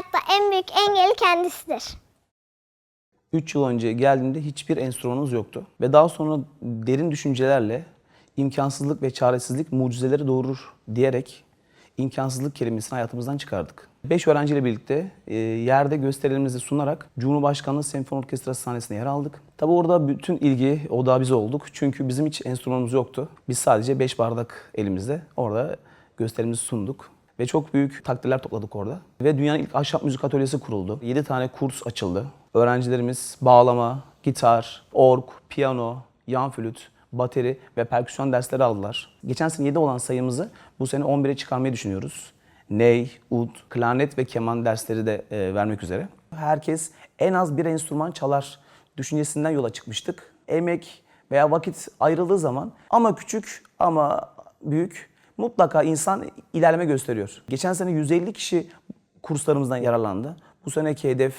hayatta en büyük engeli kendisidir. 3 yıl önce geldiğimde hiçbir enstrümanımız yoktu. Ve daha sonra derin düşüncelerle imkansızlık ve çaresizlik mucizeleri doğurur diyerek imkansızlık kelimesini hayatımızdan çıkardık. 5 öğrenciyle birlikte e, yerde gösterilerimizi sunarak Cumhurbaşkanlığı Senfoni Orkestrası sahnesine yer aldık. Tabi orada bütün ilgi odağı biz olduk. Çünkü bizim hiç enstrümanımız yoktu. Biz sadece 5 bardak elimizde orada gösterimizi sunduk. Ve çok büyük takdirler topladık orada. Ve dünyanın ilk ahşap müzik atölyesi kuruldu. 7 tane kurs açıldı. Öğrencilerimiz bağlama, gitar, org, piyano, yan flüt, bateri ve perküsyon dersleri aldılar. Geçen sene 7 olan sayımızı bu sene 11'e çıkarmayı düşünüyoruz. Ney, ud, klarnet ve keman dersleri de e, vermek üzere. Herkes en az bir enstrüman çalar düşüncesinden yola çıkmıştık. Emek veya vakit ayrıldığı zaman ama küçük ama büyük mutlaka insan ilerleme gösteriyor. Geçen sene 150 kişi kurslarımızdan yararlandı. Bu seneki hedef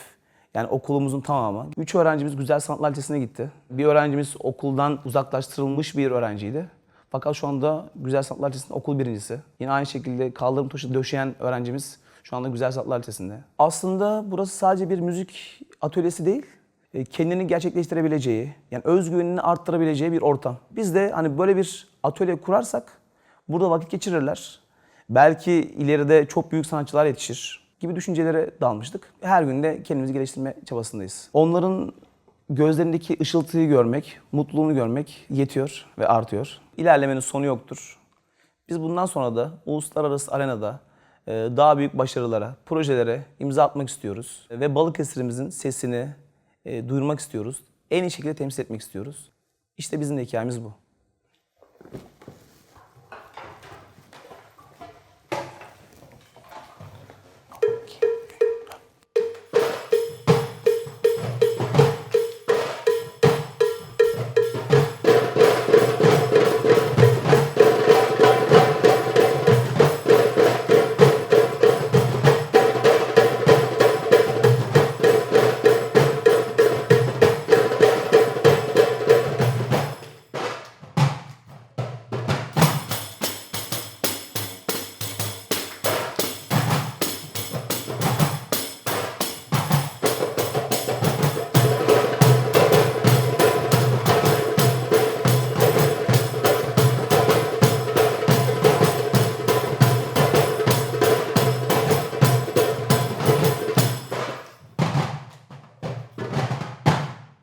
yani okulumuzun tamamı. 3 öğrencimiz Güzel Sanatlar Lisesi'ne gitti. Bir öğrencimiz okuldan uzaklaştırılmış bir öğrenciydi. Fakat şu anda Güzel Sanatlar Lisesi'nde okul birincisi. Yine aynı şekilde kaldırım taşı döşeyen öğrencimiz şu anda Güzel Sanatlar Lisesi'nde. Aslında burası sadece bir müzik atölyesi değil, e, kendini gerçekleştirebileceği, yani özgüvenini arttırabileceği bir ortam. Biz de hani böyle bir atölye kurarsak burada vakit geçirirler. Belki ileride çok büyük sanatçılar yetişir gibi düşüncelere dalmıştık. Her gün de kendimizi geliştirme çabasındayız. Onların gözlerindeki ışıltıyı görmek, mutluluğunu görmek yetiyor ve artıyor. İlerlemenin sonu yoktur. Biz bundan sonra da uluslararası arenada e, daha büyük başarılara, projelere imza atmak istiyoruz. Ve Balıkesir'imizin sesini e, duyurmak istiyoruz. En iyi şekilde temsil etmek istiyoruz. İşte bizim de hikayemiz bu.